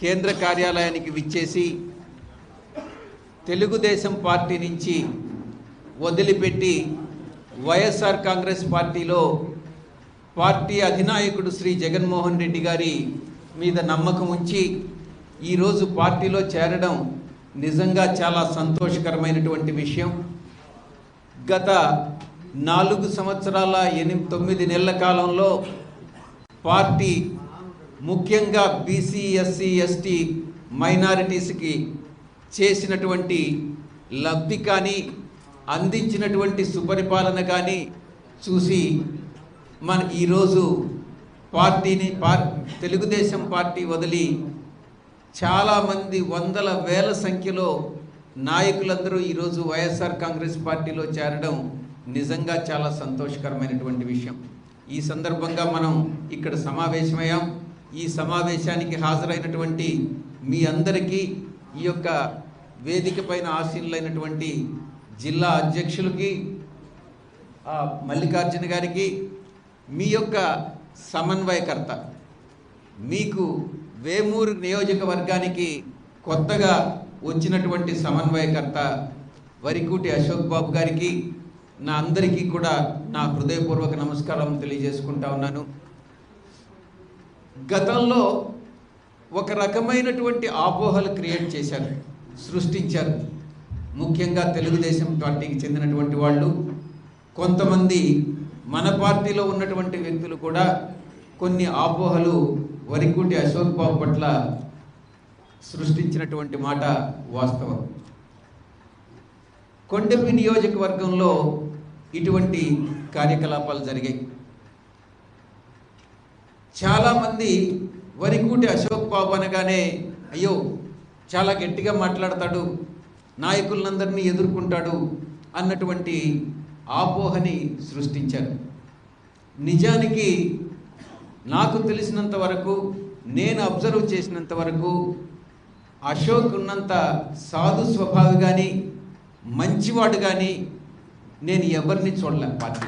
కేంద్ర కార్యాలయానికి విచ్చేసి తెలుగుదేశం పార్టీ నుంచి వదిలిపెట్టి వైఎస్ఆర్ కాంగ్రెస్ పార్టీలో పార్టీ అధినాయకుడు శ్రీ జగన్మోహన్ రెడ్డి గారి మీద నమ్మకం ఉంచి ఈరోజు పార్టీలో చేరడం నిజంగా చాలా సంతోషకరమైనటువంటి విషయం. గత నాలుగు సంవత్సరాల ఎనిమిది తొమ్మిది నెలల కాలంలో పార్టీ ముఖ్యంగా బీసీ ఎస్సీ ఎస్టీ మైనారిటీస్కి చేసినటువంటి లబ్ధి కానీ అందించినటువంటి సుపరిపాలన కానీ చూసి మన ఈరోజు పార్టీని పార్ తెలుగుదేశం పార్టీ వదిలి చాలామంది వందల వేల సంఖ్యలో నాయకులందరూ ఈరోజు వైఎస్ఆర్ కాంగ్రెస్ పార్టీలో చేరడం నిజంగా చాలా సంతోషకరమైనటువంటి విషయం. ఈ సందర్భంగా మనం ఇక్కడ సమావేశమయ్యాం. ఈ సమావేశానికి హాజరైనటువంటి మీ అందరికీ ఈ యొక్క వేదిక పైన ఆశీనులైనటువంటి జిల్లా అధ్యక్షులకి మల్లికార్జున గారికి మీ యొక్క సమన్వయకర్త. మీకు వేమూరు నియోజకవర్గానికి కొత్తగా వచ్చినటువంటి సమన్వయకర్త వరికూటి అశోక్ బాబు గారికి నా అందరికీ కూడా నా హృదయపూర్వక నమస్కారం తెలియజేసుకుంటా ఉన్నాను. గతంలో ఒక రకమైనటువంటి ఆపోహలు క్రియేట్ చేశారు సృష్టించారు. ముఖ్యంగా తెలుగుదేశం పార్టీకి చెందినటువంటి వాళ్ళు కొంతమంది మన పార్టీలో ఉన్నటువంటి వ్యక్తులు కూడా కొన్ని ఆపోహలు వరికుంటి అశోక్ బాబు పట్ల సృష్టించినటువంటి మాట వాస్తవం. కొండపి నియోజకవర్గంలో ఇటువంటి కార్యకలాపాలు జరిగాయి. చాలామంది వరికూటి అశోక్ బాబు అనగానే అయ్యో చాలా గట్టిగా మాట్లాడతాడు నాయకులందరినీ ఎదుర్కొంటాడు అన్నటువంటి ఆపోహని సృష్టించారు. నిజానికి నాకు తెలిసినంత వరకు నేను అబ్జర్వ్ చేసినంత వరకు అశోక్ ఉన్నంత సాధు స్వభావి కానీ మంచివాడు కానీ నేను ఎవరిని చూడలే పార్టీ